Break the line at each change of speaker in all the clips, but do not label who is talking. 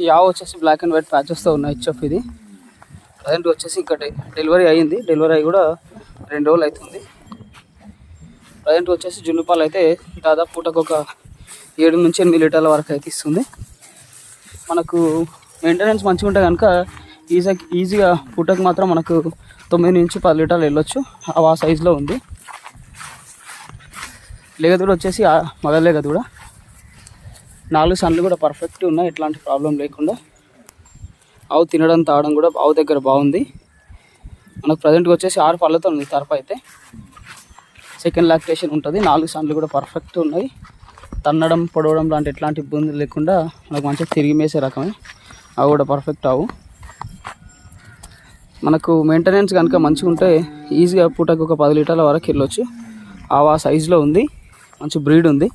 ఈ ఆవు వచ్చేసి బ్లాక్ అండ్ వైట్ ప్యాచెస్తో ఉన్న హెచ్ఎఫ్ ఇది. ప్రజెంట్ వచ్చేసి ఇంకా డె- డెలివరీ అయ్యింది. డెలివరీ అయ్యి కూడా రెండు రోజులు అవుతుంది ప్రజెంట్ వచ్చేసి జున్నుపాలు అయితే దాదాపు పూటకు ఒక ఏడు నుంచి ఎనిమిది లీటర్ల వరకు అయితే ఇస్తుంది. మనకు మెయింటెనెన్స్ మంచిగా ఉంటే కనుక ఈజీ ఈజీగా పూటకు మాత్రం మనకు తొమ్మిది నుంచి పది లీటర్లు వెళ్ళొచ్చు. ఆ సైజులో ఉంది. లేగదూడ వచ్చేసి ఆ మగ నాలుగు సన్లు కూడా పర్ఫెక్ట్ ఉన్నాయి ఎట్లాంటి ప్రాబ్లం లేకుండా. ఆవు తినడం తాగడం కూడా ఆవు దగ్గర బాగుంది. మనకు ప్రజెంట్గా వచ్చేసి ఆరు పళ్ళతో ఉంది తరపు అయితే. సెకండ్ లాక్టేషన్ ఉంటుంది నాలుగు సన్లు కూడా పర్ఫెక్ట్ ఉన్నాయి. తన్నడం పొడవడం లాంటి ఎట్లాంటి ఇబ్బందులు లేకుండా మనకు మంచిగా తిరిగి మేసే రకమే. అవి కూడా పర్ఫెక్ట్ అవు మనకు మెయింటెనెన్స్ కనుక మంచిగా ఉంటే ఈజీగా పూటకు ఒక పది లీటర్ల వరకు వెళ్ళొచ్చు. ఆవు ఆ సైజులో ఉంది మంచి బ్రీడ్ ఉంది.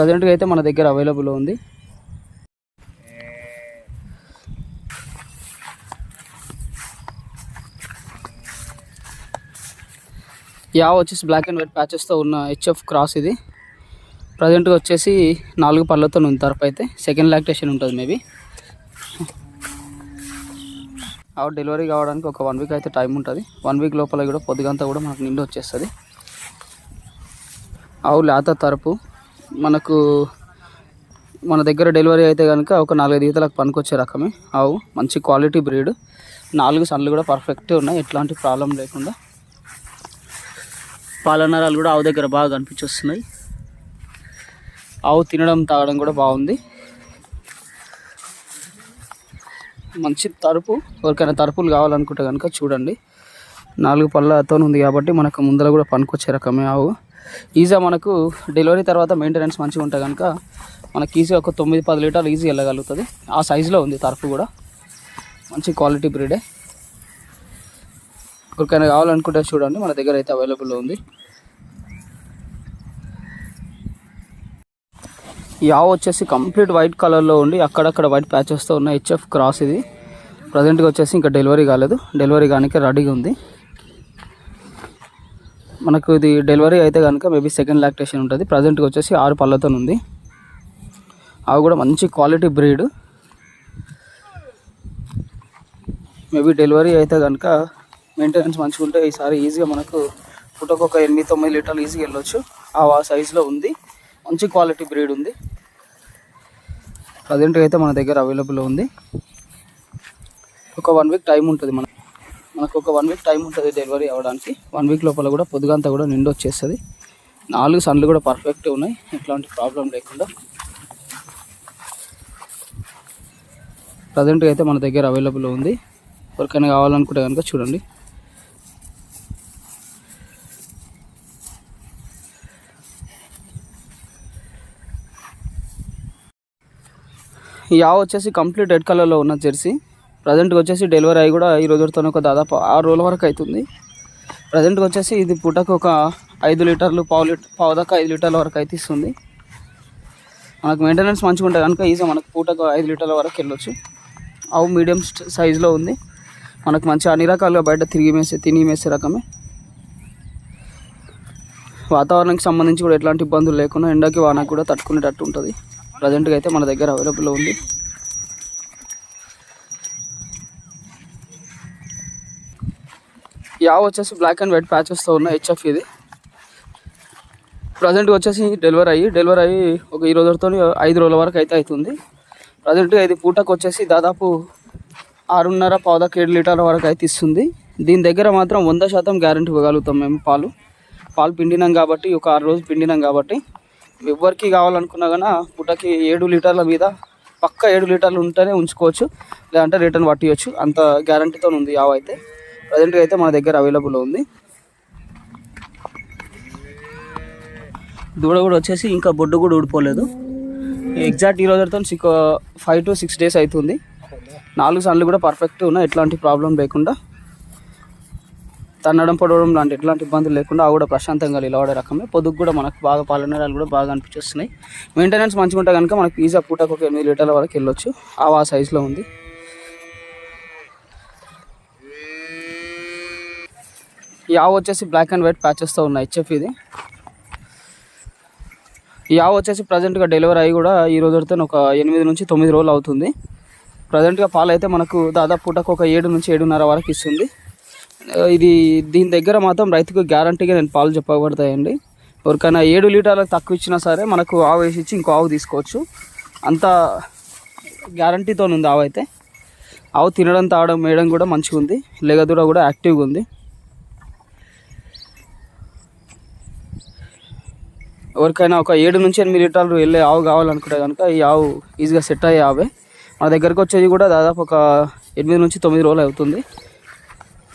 ప్రజెంట్గా అయితే మన దగ్గర అవైలబుల్ ఉంది. యావ వచ్చేసి బ్లాక్ అండ్ వైట్ ప్యాచెస్తో ఉన్న హెచ్ఎఫ్ క్రాస్ ఇది. ప్రజెంట్గా వచ్చేసి నాలుగు పళ్ళతో ఉంది తరపు అయితే. సెకండ్ లాక్టేషన్ ఉంటుంది మేబీ ఆ డెలివరీ కావడానికి ఒక వన్ వీక్ అయితే టైం ఉంటుంది. వన్ వీక్ లోపల కూడా పొద్దుగంతా కూడా మనకు నిండి వచ్చేస్తుంది. ఆవు లేత తరపు. మనకు మన దగ్గర డెలివరీ అయితే కనుక ఒక నాలుగైదు ఈతలకు పనికొచ్చే రకమే. ఆవు మంచి క్వాలిటీ బ్రీడ్. నాలుగు సన్లు కూడా పర్ఫెక్ట్ ఉన్నాయి ఎట్లాంటి ప్రాబ్లం లేకుండా. పాలనరాలు కూడా ఆవు దగ్గర బాగా కనిపించొస్తున్నాయి. ఆవు తినడం తాగడం కూడా బాగుంది. మంచి తరుపు ఎవరికైనా తరుపులు కావాలనుకుంటే కనుక చూడండి. నాలుగు పళ్ళతో ఉంది కాబట్టి మనకు ముందర కూడా పనికొచ్చే రకమే ఆవు. ఈజీగా మనకు డెలివరీ తర్వాత మెయింటెనెన్స్ మంచిగా ఉంటే కనుక మనకి ఈజీగా ఒక తొమ్మిది పది లీటర్లు ఈజీ వెళ్ళగలుగుతుంది. ఆ సైజులో ఉంది తరఫు కూడా. మంచి క్వాలిటీ బ్రీడే ఎవరికైనా కావాలనుకుంటే చూడండి మన దగ్గర అయితే అవైలబుల్లో ఉంది. ఈ ఆవు వచ్చేసి కంప్లీట్ వైట్ కలర్లో ఉండి అక్కడక్కడ వైట్ ప్యాచెస్తో ఉన్న హెచ్ఎఫ్ క్రాస్ ఇది. ప్రజెంట్గా వచ్చేసి ఇంకా డెలివరీ కాలేదు. డెలివరీ కానీ రెడీగా ఉంది. మనకు ఇది డెలివరీ అయితే కనుక మేబీ సెకండ్ లాక్టేషన్ ఉంటుంది. ప్రజెంట్కి వచ్చేసి ఆరు పళ్ళతో ఉంది అవి కూడా మంచి క్వాలిటీ బ్రీడ్ మేబీ డెలివరీ అయితే కనుక మెయింటెనెన్స్ మంచిగా ఉంటే ఈసారి ఈజీగా మనకు ఫోటోకి ఒక ఎనిమిది తొమ్మిది లీటర్లు ఈజీగా వెళ్ళొచ్చు. ఆ సైజులో ఉంది. మంచి క్వాలిటీ బ్రీడ్ ఉంది. ప్రజెంట్గా అయితే మన దగ్గర అవైలబుల్ ఉంది. ఒక వన్ వీక్ టైం ఉంటుంది మన మనకు ఒక వన్ వీక్ టైం ఉంటుంది డెలివరీ అవ్వడానికి. వన్ వీక్ లోపల కూడా పొద్దుగంతా కూడా నిండు వచ్చేస్తుంది. నాలుగు సన్లు కూడా పర్ఫెక్ట్ ఉన్నాయి. ఎట్లాంటి ప్రాబ్లం లేకుండా. ప్రజెంట్గా అయితే మన దగ్గర అవైలబుల్ ఉంది. ఎవరికైనా కావాలనుకుంటే కనుక చూడండి. ఈ ఆవు వచ్చేసి కంప్లీట్ రెడ్ కలర్లో ఉన్న జెర్సీ ప్రజెంట్గా వచ్చేసి డెలివరీ అయ్యి కూడా ఈ రోజుతో ఒక దాదాపు ఆరు రోజుల వరకు అవుతుంది. ప్రజెంట్గా వచ్చేసి ఇది పూటకు ఒక ఐదు లీటర్లు పావు లీటర్ పావు దాకా ఐదు లీటర్ల వరకు అయితే ఇస్తుంది. మనకు మెయింటెనెన్స్ మంచిగా ఉంటుంది కనుక ఈజీ మనకు పూటకు ఐదు లీటర్ల వరకు వెళ్ళొచ్చు. ఆవు మీడియం సైజులో ఉంది. మనకు మంచి అన్ని రకాలుగా బయట తిరిగి మేసే తిని మేసే రకమే. వాతావరణానికి సంబంధించి కూడా ఎట్లాంటి ఇబ్బందులు లేకుండా ఎండకి వానకు కూడా తట్టుకునేటట్టు ఉంటుంది. ప్రజెంట్గా అయితే మన దగ్గర అవైలబుల్లో ఉంది. యావ్ ఆవు వచ్చేసి బ్లాక్ అండ్ వైట్ ప్యాచెస్తో ఉన్న హెచ్ఎఫ్ ఇది. ప్రజెంట్గా వచ్చేసి డెలివరీ అయ్యి డెలివరీ అయ్యి ఒక ఈ రోజుతో ఐదు రోజుల వరకు అయితే అవుతుంది ప్రజెంట్గా ఇది పూటకు వచ్చేసి దాదాపు ఆరున్నర పావుదాకా ఏడు లీటర్ల వరకు అయితే ఇస్తుంది. దీని దగ్గర మాత్రం వంద శాతం గ్యారంటీ ఇవ్వగలుగుతాం మేము పాలు. పాలు పిండినాం కాబట్టి ఒక ఆరు రోజులు పిండినాం కాబట్టి. ఎవరికి కావాలనుకున్నా కానీ పూటకి ఏడు లీటర్ల మీద పక్క ఏడు లీటర్లు ఉంటేనే ఉంచుకోవచ్చు. లేదంటే రిటర్న్ పట్టియచ్చు. అంత గ్యారంటీతో ఉంది యావ అయితే. ప్రజెంట్గా అయితే మన దగ్గర అవైలబుల్ ఉంది. దూడ కూడా వచ్చేసి ఇంకా బొడ్డు కూడా ఊడిపోలేదు. ఎగ్జాక్ట్ ఈ రోజుతో six five to six days అవుతుంది నాలుగు సన్లు కూడా పర్ఫెక్ట్ ఉన్నాయి ఎట్లాంటి ప్రాబ్లం లేకుండా. తన్నడం పొడవడం లాంటి ఎట్లాంటి ఇబ్బందులు లేకుండా అవి కూడా ప్రశాంతంగా నిలబడే రకమే. పొద్దుకు కూడా మనకు బాగా పాలనరాలు కూడా బాగా అనిపించేస్తున్నాయి. మెయింటెనెన్స్ మంచిగా ఉంటే కనుక మనకు ఈజీగా పూటకు ఒక ఎనిమిది లీటర్ల వరకు వెళ్ళొచ్చు. ఆ సైజులో ఉంది. ఈ ఆవు వచ్చేసి బ్లాక్ అండ్ వైట్ ప్యాచెస్తో ఉన్నాయి హెచ్ఎఫ్ ఇది. ఈ ఆవు వచ్చేసి ప్రజెంట్గా డెలివరీ అయ్యి కూడా ఈ రోజుతో ఒక ఎనిమిది నుంచి తొమ్మిది రోజులు అవుతుంది. ప్రజెంట్గా పాలు అయితే మనకు దాదాపు పూటకు ఒక ఏడు నుంచి ఏడున్నర వరకు ఇస్తుంది. ఇది దీని దగ్గర మాత్రం రైతుకు గ్యారంటీగా నేను పాలు చెప్పబడతాయండి. ఎవరికైనా ఏడు లీటర్లకు తక్కువ ఇచ్చినా సరే మనకు ఆవు వేసి ఇచ్చి ఇంకో ఆవు తీసుకోవచ్చు. అంత గ్యారంటీతో ఉంది ఆవు అయితే. ఆవు తినడం తాగడం వేయడం కూడా మంచిగా ఉంది లెగదూడ కూడా యాక్టివ్గా ఉంది. ఎవరికైనా ఒక ఏడు నుంచి ఎనిమిది లీటర్లు వెళ్ళే ఆవు కావాలనుకుంటే కనుక ఈ ఆవు ఈజీగా సెట్ అయ్యే ఆవే. మన దగ్గరకు వచ్చేది కూడా దాదాపు ఒక ఎనిమిది నుంచి తొమ్మిది రోజులు అవుతుంది.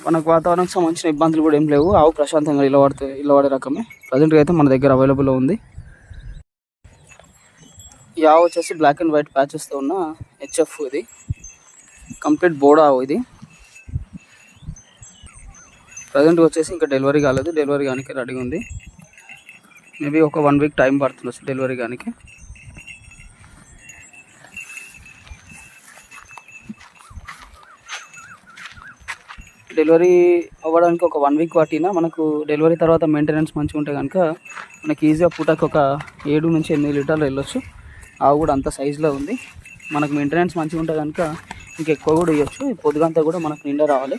మనకు వాతావరణం సంబంధించిన ఇబ్బందులు కూడా ఏం లేవు. ఆవు ప్రశాంతంగా ఇల్లవాడితే ఇల్లవాడే రకమే. ప్రజెంట్గా అయితే మన దగ్గర అవైలబుల్లో ఉంది. ఈ ఆవు వచ్చేసి బ్లాక్ అండ్ వైట్ ప్యాచెస్తో ఉన్న హెచ్ఎఫ్ ఇది. కంప్లీట్ బోడా ఆవు ఇది. ప్రజెంట్ వచ్చేసి ఇంకా డెలివరీ కాలేదు. డెలివరీ కానీ రెడీగా ఉంది. మేబీ ఒక వన్ వీక్ టైం పడుతుంది డెలివరీ కానీ డెలివరీ అవ్వడానికి ఒక వన్ వీక్ పట్టినా మనకు డెలివరీ తర్వాత మెయింటెనెన్స్ మంచిగా ఉంటే కనుక మనకి ఈజీగా పూటకు ఒక ఏడు నుంచి ఎనిమిది లీటర్లు వెళ్ళొచ్చు. ఆవు కూడా అంత సైజులో ఉంది. మనకు మెయింటెనెన్స్ మంచిగా ఉంటే కనుక ఇంకెక్కువ కూడా ఇవ్వచ్చు. పొద్దుగంతా కూడా మనకు నిండా రావాలి.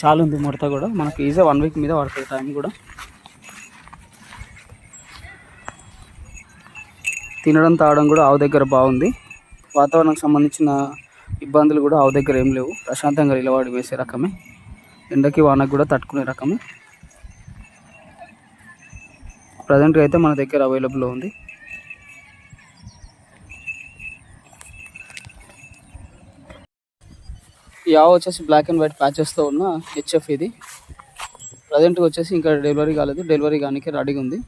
చాలా ఉంది ముడత కూడా. మనకు ఈజీగా వన్ వీక్ మీద పడుతుంది టైం కూడా. తినడం తాగడం కూడా ఆవు దగ్గర బాగుంది. వాతావరణానికి సంబంధించిన ఇబ్బందులు కూడా ఆవు దగ్గర ఏం లేవు. ప్రశాంతంగా నిలబడి వేసే రకమే. ఎండకి వానకు కూడా తట్టుకునే రకమే. ప్రజెంట్గా అయితే మన దగ్గర అవైలబుల్లో ఉంది. ఈ ఆవు వచ్చేసి బ్లాక్ అండ్ వైట్ ప్యాచెస్తో ఉన్న హెచ్ఎఫ్ ఇది. ప్రజెంట్గా వచ్చేసి ఇంకా డెలివరీ కాలేదు. డెలివరీ కానీ రెడీగా ఉంది.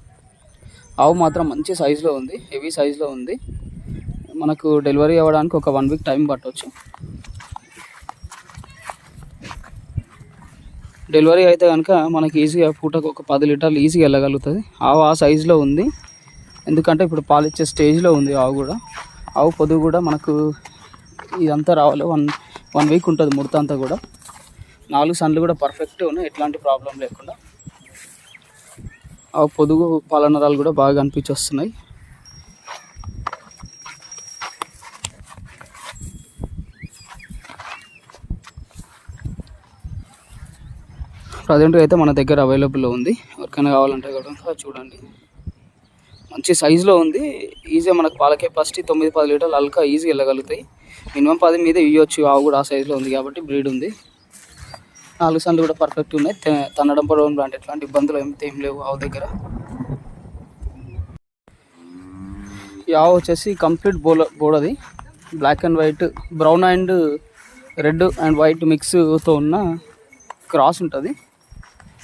ఆవు మాత్రం మంచి సైజులో ఉంది హెవీ సైజులో ఉంది. మనకు డెలివరీ అవ్వడానికి ఒక వన్ వీక్ టైం పట్టవచ్చు డెలివరీ అయితే కనుక మనకి ఈజీగా పూటకు ఒక పది లీటర్లు ఈజీగా వెళ్ళగలుగుతుంది. ఆవు ఆ సైజులో ఉంది. ఎందుకంటే ఇప్పుడు పాలు ఇచ్చే స్టేజ్లో ఉంది ఆవు కూడా. ఆవు పొదుగు కూడా మనకు ఇదంతా రావాలి. వన్ వన్ వీక్ ఉంటుంది ముడత అంతా కూడా. నాలుగు సన్లు కూడా పర్ఫెక్ట్ ఉన్నాయి. ఎట్లాంటి ప్రాబ్లం లేకుండా. ఆ పొదుగు పాలనరాలు కూడా బాగా అనిపించి వస్తున్నాయి అయితే మన దగ్గర అవైలబుల్లో ఉంది. ఎవరికైనా కావాలంటే కూడా చూడండి. మంచి సైజులో ఉంది. ఈజీగా మనకు పాల కెపాసిటీ తొమ్మిది పది లీటర్లు అల్కా ఈజీగా వెళ్ళగలుగుతాయి. మినిమం పది మీద ఇవ్వచ్చు ఆవు కూడా ఆ సైజులో ఉంది కాబట్టి బ్రీడ్ ఉంది. నాలుగు సార్లు కూడా పర్ఫెక్ట్ ఉన్నాయి. తన్నడం పొడవడం లాంటి ఎట్లాంటి ఇబ్బందులు ఏమైతే ఏం లేవు ఆవు దగ్గర. ఈ ఆవు వచ్చేసి కంప్లీట్ బోల బోడది. Black and white brown and red and white మిక్స్తో ఉన్న క్రాస్ ఉంటుంది.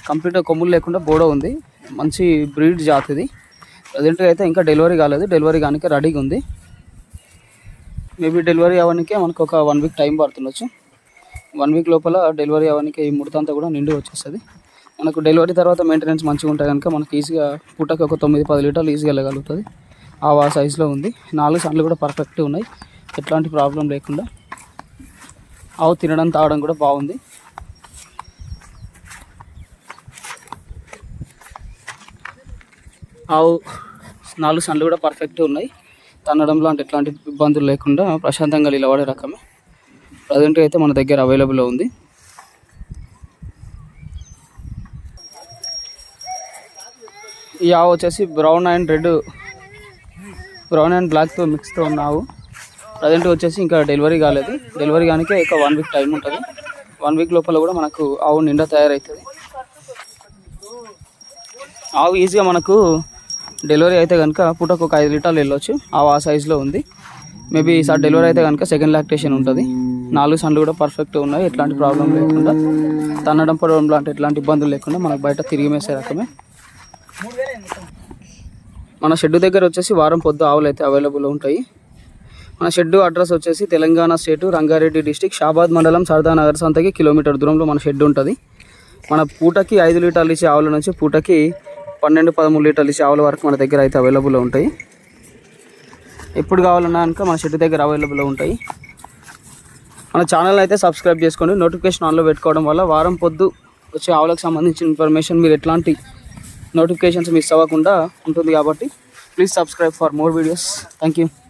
కంప్లీట్గా కొమ్ములు లేకుండా బోడ ఉంది. మంచి బ్రీడ్ జాతిది. ప్రజెంట్గా అయితే ఇంకా డెలివరీ కాలేదు. డెలివరీ కానీ రెడీగా ఉంది. మేబీ డెలివరీ అవ్వడానికే మనకు ఒక వన్ వీక్ టైం పడుతుండొచ్చు. వన్ వీక్ లోపల డెలివరీ అవ్వడానికి ఈ ముడతంతా కూడా నిండి వచ్చేస్తుంది. మనకు డెలివరీ తర్వాత మెయింటెనెన్స్ మంచిగా ఉంటే కనుక మనకి ఈజీగా పూటకి ఒక తొమ్మిది పది లీటర్లు ఈజీగా వెళ్ళగలుగుతుంది. ఆ ఆ సైజులో ఉంది. నాలుగు సన్లు కూడా పర్ఫెక్ట్ ఉన్నాయి. ఎట్లాంటి ప్రాబ్లం లేకుండా. ఆవు తినడం తాగడం కూడా బాగుంది. ఆవు నాలుగు సన్లు కూడా పర్ఫెక్ట్ ఉన్నాయి. తన్నడం లాంటి ఎట్లాంటి ఇబ్బందులు లేకుండా ప్రశాంతంగా నిలబడే రకమే. ప్రజెంట్గా అయితే మన దగ్గర అవైలబుల్లో ఉంది. ఈ ఆవు వచ్చేసి brown and red brown and బ్లాక్తో మిక్స్తో ఉన్న ఆవు. ప్రజెంట్ వచ్చేసి ఇంకా డెలివరీ కాలేదు. డెలివరీ కానికే ఒక వన్ వీక్ టైం ఉంటుంది. వన్ వీక్ లోపల కూడా మనకు ఆవు నిండా తయారవుతుంది ఆవు ఈజీగా మనకు డెలివరీ అయితే కనుక పూటకు ఒక ఐదు లీటర్లు వెళ్ళొచ్చు. ఆవు ఆ సైజులో ఉంది. మేబీ ఈసారి డెలివరీ అయితే కనుక సెకండ్ లాక్టేషన్ ఉంటుంది. నాలుగు సన్లు కూడా పర్ఫెక్ట్ ఉన్నాయి ఎట్లాంటి ప్రాబ్లం లేకుండా. తన్నడం పడడం లాంటి ఎట్లాంటి ఇబ్బందులు లేకుండా మనకు బయట తిరిగి మేసే రకమే. మన షెడ్ దగ్గర వచ్చేసి వారం పొద్దు ఆవులు అయితే అవైలబుల్ ఉంటాయి. మన షెడ్ అడ్రస్ వచ్చేసి తెలంగాణ స్టేట్ రంగారెడ్డి డిస్టిక్ షాబాద్ మండలం సర్దా నగర్ సంతకి కిలోమీటర్ దూరంలో మన షెడ్ ఉంటుంది. మన పూటకి ఐదు లీటర్లు ఇచ్చే ఆవుల నుంచి పూటకి పన్నెండు పదమూడు లీటర్లు ఇచ్చే ఆవుల వరకు మన దగ్గర అయితే అవైలబుల్ ఉంటాయి. ఎప్పుడు కావాలన్నా కనుక మన షెడ్ దగ్గర అవైలబుల్ ఉంటాయి. మన ఛానల్ అయితే సబ్స్క్రైబ్ చేసుకోండి. నోటిఫికేషన్ ఆన్లో పెట్టుకోవడం వల్ల వారం పొద్దు వచ్చే ఆవులకు సంబంధించిన ఇన్ఫర్మేషన్ మీరు ఎట్లాంటి నోటిఫికేషన్స్ మిస్ అవ్వకుండా ఉంటుంది కాబట్టి please subscribe for more videos thank you